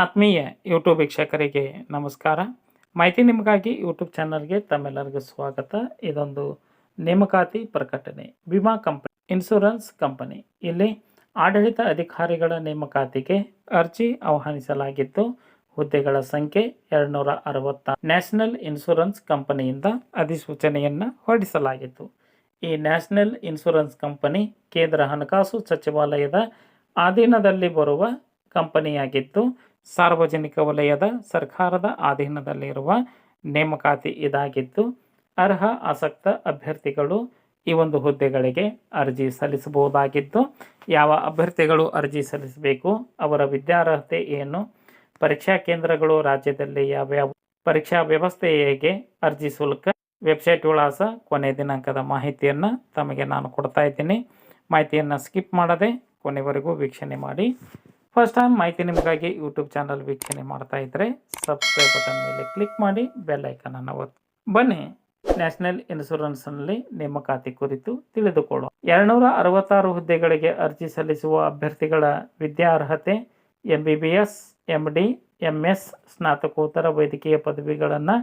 ಆತ್ಮೀಯ ಯೂಟ್ಯೂಬ್ ವೀಕ್ಷಕರಿಗೆ ನಮಸ್ಕಾರ. ಮಾಹಿತಿ ನಿಮಗಾಗಿ ಯೂಟ್ಯೂಬ್ ಚಾನಲ್ಗೆ ತಮ್ಮೆಲ್ಲರಿಗೂ ಸ್ವಾಗತ. ಇದೊಂದು ನೇಮಕಾತಿ ಪ್ರಕಟಣೆ. ವಿಮಾ ಕಂಪನಿ ಇನ್ಶೂರೆನ್ಸ್ ಕಂಪನಿ ಇಲ್ಲಿ ಆಡಳಿತ ಅಧಿಕಾರಿಗಳ ನೇಮಕಾತಿಗೆ ಅರ್ಜಿ ಆಹ್ವಾನಿಸಲಾಗಿದ್ದು, ಹುದ್ದೆಗಳ ಸಂಖ್ಯೆ ಎರಡುನೂರ ಅರವತ್ತ ನ್ಯಾಷನಲ್ ಇನ್ಶೂರೆನ್ಸ್ ಕಂಪನಿಯಿಂದ ಅಧಿಸೂಚನೆಯನ್ನು ಹೊರಡಿಸಲಾಗಿತ್ತು. ಈ ನ್ಯಾಷನಲ್ ಇನ್ಶೂರೆನ್ಸ್ ಕಂಪನಿ ಕೇಂದ್ರ ಹಣಕಾಸು ಸಚಿವಾಲಯದ ಅಧೀನದಲ್ಲಿ ಬರುವ ಕಂಪನಿಯಾಗಿದ್ದು, ಸಾರ್ವಜನಿಕ ವಲಯದ ಸರ್ಕಾರದ ಅಧೀನದಲ್ಲಿರುವ ನೇಮಕಾತಿ ಇದಾಗಿದ್ದು, ಅರ್ಹ, ಆಸಕ್ತ ಅಭ್ಯರ್ಥಿಗಳು ಈ ಒಂದು ಹುದ್ದೆಗಳಿಗೆ ಅರ್ಜಿ ಸಲ್ಲಿಸಬಹುದಾಗಿದ್ದು, ಯಾವ ಅಭ್ಯರ್ಥಿಗಳು ಅರ್ಜಿ ಸಲ್ಲಿಸಬೇಕು, ಅವರ ವಿದ್ಯಾರ್ಹತೆ ಏನು, ಪರೀಕ್ಷಾ ಕೇಂದ್ರಗಳು ರಾಜ್ಯದಲ್ಲಿ ಯಾವ್ಯಾವ, ಪರೀಕ್ಷಾ ವ್ಯವಸ್ಥೆ ಹೇಗೆ, ಅರ್ಜಿ ಶುಲ್ಕ, ವೆಬ್ಸೈಟ್ ವಿಳಾಸ, ಕೊನೆ ದಿನಾಂಕದ ಮಾಹಿತಿಯನ್ನು ತಮಗೆ ನಾನು ಕೊಡ್ತಾ ಇದ್ದೀನಿ. ಮಾಹಿತಿಯನ್ನು ಸ್ಕಿಪ್ ಮಾಡದೆ ಕೊನೆವರೆಗೂ ವೀಕ್ಷಣೆ ಮಾಡಿ. ಫಸ್ಟ್ ಟೈಮ್ ಮಾಹಿತಿ ನಿಮಗಾಗಿ ಯೂಟ್ಯೂಬ್ ಚಾನಲ್ ವೀಕ್ಷಣೆ ಮಾಡ್ತಾ ಇದ್ದರೆ ಸಬ್ಸ್ಕ್ರೈಬ್ ಬಟನ್ ಮೇಲೆ ಕ್ಲಿಕ್ ಮಾಡಿ ಬೆಲ್ ಐಕನನ್ನು ಒತ್ತಿ. ಬನ್ನಿ ನ್ಯಾಷನಲ್ ಇನ್ಶೂರೆನ್ಸ್ನಲ್ಲಿ ನೇಮಕಾತಿ ಕುರಿತು ತಿಳಿದುಕೊಳ್ಳುವ ಎರಡುನೂರ ಅರವತ್ತಾರು ಹುದ್ದೆಗಳಿಗೆ ಅರ್ಜಿ ಸಲ್ಲಿಸುವ ಅಭ್ಯರ್ಥಿಗಳ ವಿದ್ಯಾರ್ಹತೆ M B B S M D M S ಸ್ನಾತಕೋತ್ತರ ವೈದ್ಯಕೀಯ ಪದವಿಗಳನ್ನು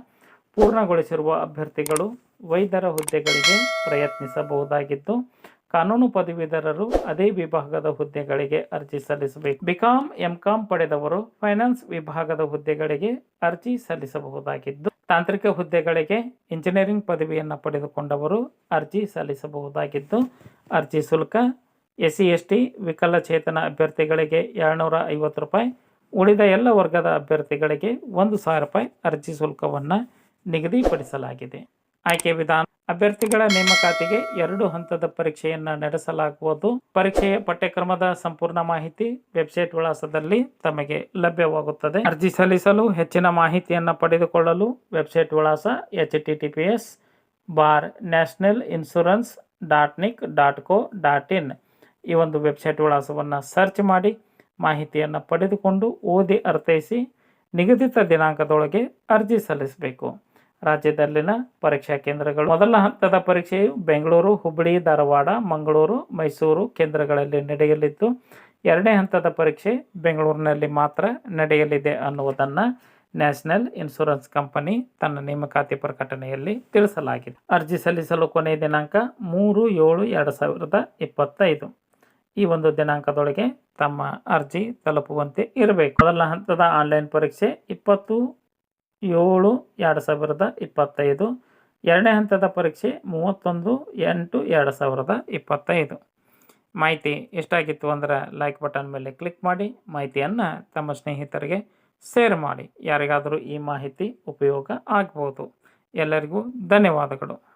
ಪೂರ್ಣಗೊಳಿಸಿರುವ ಅಭ್ಯರ್ಥಿಗಳು ವೈದ್ಯರ ಹುದ್ದೆಗಳಿಗೆ ಪ್ರಯತ್ನಿಸಬಹುದಾಗಿದ್ದು ಕಾನೂನು ಪದವೀಧರರು ಅದೇ ವಿಭಾಗದ ಹುದ್ದೆಗಳಿಗೆ ಅರ್ಜಿ ಸಲ್ಲಿಸಬೇಕು. ಬಿಕಾಂ, ಎಂಕಾಂ ಪಡೆದವರು ಫೈನಾನ್ಸ್ ವಿಭಾಗದ ಹುದ್ದೆಗಳಿಗೆ ಅರ್ಜಿ ಸಲ್ಲಿಸಬಹುದಾಗಿದ್ದು, ತಾಂತ್ರಿಕ ಹುದ್ದೆಗಳಿಗೆ ಇಂಜಿನಿಯರಿಂಗ್ ಪದವಿಯನ್ನು ಪಡೆದುಕೊಂಡವರು ಅರ್ಜಿ ಸಲ್ಲಿಸಬಹುದಾಗಿದ್ದು, ಅರ್ಜಿ ಶುಲ್ಕ ಎಸ್ ಸಿ ಎಸ್ ಟಿ ವಿಕಲಚೇತನ ಅಭ್ಯರ್ಥಿಗಳಿಗೆ ಏಳ್ನೂರ ಐವತ್ತು ರೂಪಾಯಿ, ಉಳಿದ ಎಲ್ಲ ವರ್ಗದ ಅಭ್ಯರ್ಥಿಗಳಿಗೆ ಒಂದು ಸಾವಿರ ರೂಪಾಯಿ ಅರ್ಜಿ ಶುಲ್ಕವನ್ನು ನಿಗದಿಪಡಿಸಲಾಗಿದೆ. ಆಯ್ಕೆ ವಿಧಾನ. ಅಭ್ಯರ್ಥಿಗಳ ನೇಮಕಾತಿಗೆ ಎರಡು ಹಂತದ ಪರೀಕ್ಷೆಯನ್ನು ನಡೆಸಲಾಗುವುದು. ಪರೀಕ್ಷೆಯ ಪಠ್ಯಕ್ರಮದ ಸಂಪೂರ್ಣ ಮಾಹಿತಿ ವೆಬ್ಸೈಟ್ ವಿಳಾಸದಲ್ಲಿ ತಮಗೆ ಲಭ್ಯವಾಗುತ್ತದೆ. ಅರ್ಜಿ ಸಲ್ಲಿಸಲು ಹೆಚ್ಚಿನ ಮಾಹಿತಿಯನ್ನು ಪಡೆದುಕೊಳ್ಳಲು ವೆಬ್ಸೈಟ್ ವಿಳಾಸ H T T P S bar national insurance dot nic dot co dot in. ಈ ಒಂದು ವೆಬ್ಸೈಟ್ ವಿಳಾಸವನ್ನು ಸರ್ಚ್ ಮಾಡಿ ಮಾಹಿತಿಯನ್ನು ಪಡೆದುಕೊಂಡು ಓದಿ ಅರ್ಥೈಸಿ ನಿಗದಿತ ದಿನಾಂಕದೊಳಗೆ ಅರ್ಜಿ ಸಲ್ಲಿಸಬೇಕು. ರಾಜ್ಯದಲ್ಲಿನ ಪರೀಕ್ಷಾ ಕೇಂದ್ರಗಳು. ಮೊದಲ ಹಂತದ ಪರೀಕ್ಷೆಯು ಬೆಂಗಳೂರು, ಹುಬ್ಬಳ್ಳಿ, ಧಾರವಾಡ, ಮಂಗಳೂರು, ಮೈಸೂರು ಕೇಂದ್ರಗಳಲ್ಲಿ ನಡೆಯಲಿದ್ದು, ಎರಡನೇ ಹಂತದ ಪರೀಕ್ಷೆ ಬೆಂಗಳೂರಿನಲ್ಲಿ ಮಾತ್ರ ನಡೆಯಲಿದೆ ಅನ್ನುವುದನ್ನು ನ್ಯಾಷನಲ್ ಇನ್ಶೂರೆನ್ಸ್ ಕಂಪನಿ ತನ್ನ ನೇಮಕಾತಿ ಪ್ರಕಟಣೆಯಲ್ಲಿ ತಿಳಿಸಲಾಗಿದೆ. ಅರ್ಜಿ ಸಲ್ಲಿಸಲು ಕೊನೆಯ ದಿನಾಂಕ ಮೂರು ಏಳು ಎರಡು ಸಾವಿರದ ಇಪ್ಪತ್ತೈದು. ಈ ಒಂದು ದಿನಾಂಕದೊಳಗೆ ತಮ್ಮ ಅರ್ಜಿ ತಲುಪುವಂತೆ ಇರಬೇಕು. ಮೊದಲ ಹಂತದ ಆನ್ಲೈನ್ ಪರೀಕ್ಷೆ ಇಪ್ಪತ್ತು ಏಳು ಎರಡು ಸಾವಿರದ ಇಪ್ಪತ್ತೈದು. ಎರಡನೇ ಹಂತದ ಪರೀಕ್ಷೆ ಮೂವತ್ತೊಂದು ಎಂಟು ಎರಡು ಸಾವಿರದ ಇಪ್ಪತ್ತೈದು. ಮಾಹಿತಿ ಎಷ್ಟಾಗಿತ್ತು ಅಂದ್ರೆ ಲೈಕ್ ಬಟನ್ ಮೇಲೆ ಕ್ಲಿಕ್ ಮಾಡಿ, ಮಾಹಿತಿಯನ್ನು ತಮ್ಮ ಸ್ನೇಹಿತರಿಗೆ ಶೇರ್ ಮಾಡಿ. ಯಾರಿಗಾದರೂ ಈ ಮಾಹಿತಿ ಉಪಯೋಗ ಆಗ್ಬೋದು. ಎಲ್ಲರಿಗೂ ಧನ್ಯವಾದಗಳು.